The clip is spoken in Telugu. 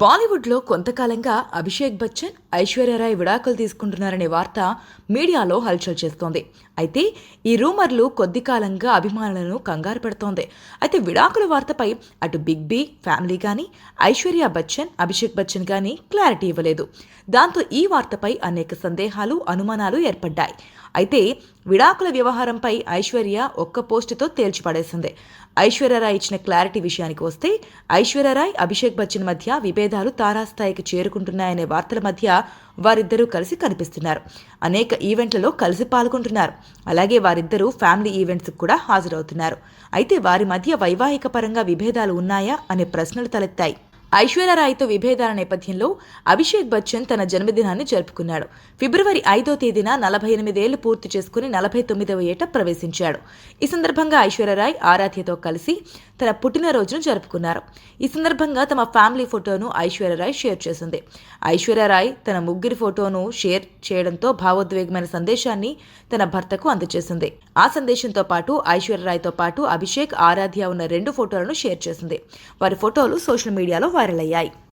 బాలీవుడ్లో కొంతకాలంగా అభిషేక్ బచ్చన్ ఐశ్వర్యరాయ్ విడాకులు తీసుకుంటున్నారనే వార్త మీడియాలో హల్చల్ చేస్తోంది. అయితే ఈ రూమర్లు కొద్ది కాలంగా అభిమానులను కంగారు పెడుతోంది. అయితే విడాకుల వార్తపై అటు బిగ్ బి ఫ్యామిలీ కానీ ఐశ్వర్య బచ్చన్ అభిషేక్ బచ్చన్ కానీ క్లారిటీ ఇవ్వలేదు. దాంతో ఈ వార్తపై అనేక సందేహాలు అనుమానాలు ఏర్పడ్డాయి. అయితే విడాకుల వ్యవహారంపై ఐశ్వర్య ఒక్క పోస్టుతో తేల్చిపడేసింది. ఐశ్వర్యరాయ్ ఇచ్చిన క్లారిటీ విషయానికి వస్తే ఐశ్వర్యరాయ్ అభిషేక్ బచ్చన్ మధ్య విభేదాలు తారాస్థాయికి చేరుకుంటున్నాయనే వార్తల మధ్య వారిద్దరూ కలిసి కనిపిస్తున్నారు. అనేక ఈవెంట్లలో కలిసి పాల్గొంటున్నారు. అలాగే వారిద్దరూ ఫ్యామిలీ ఈవెంట్స్కి కూడా హాజరవుతున్నారు. అయితే వారి మధ్య వైవాహిక పరంగా విభేదాలు ఉన్నాయా అనే ప్రశ్నలు తలెత్తాయి. ఐశ్వర్యరాయ్తో విభేదాల నేపథ్యంలో అభిషేక్ బచ్చన్ తన జన్మదినాన్ని జరుపుకున్నాడు. ఫిబ్రవరి ఐదో తేదీన నలభై ఎనిమిదేళ్ళు పూర్తి చేసుకుని నలభై తొమ్మిదవ ఏట ప్రవేశించాడు. ఈ సందర్భంగా ఐశ్వర్యరాయ్ ఆరాధ్యతో కలిసి తన పుట్టినరోజును జరుపుకున్నారు. ఈ సందర్భంగా తమ ఫ్యామిలీ ఫోటోను ఐశ్వర్యరాయ్ షేర్ చేసింది. ఐశ్వర్యరాయ్ తన ముగ్గురి ఫోటోను షేర్ చేయడంతో భావోద్వేగమైన సందేశాన్ని తన భర్తకు అందజేసింది ఆ సందేశంతో పాటు ఐశ్వర్యరాయ్తో పాటు అభిషేక్ ఆరాధ్య ఉన్న రెండు ఫోటోలను షేర్ చేసింది. వారి ఫోటోలు సోషల్ మీడియాలో వైరల్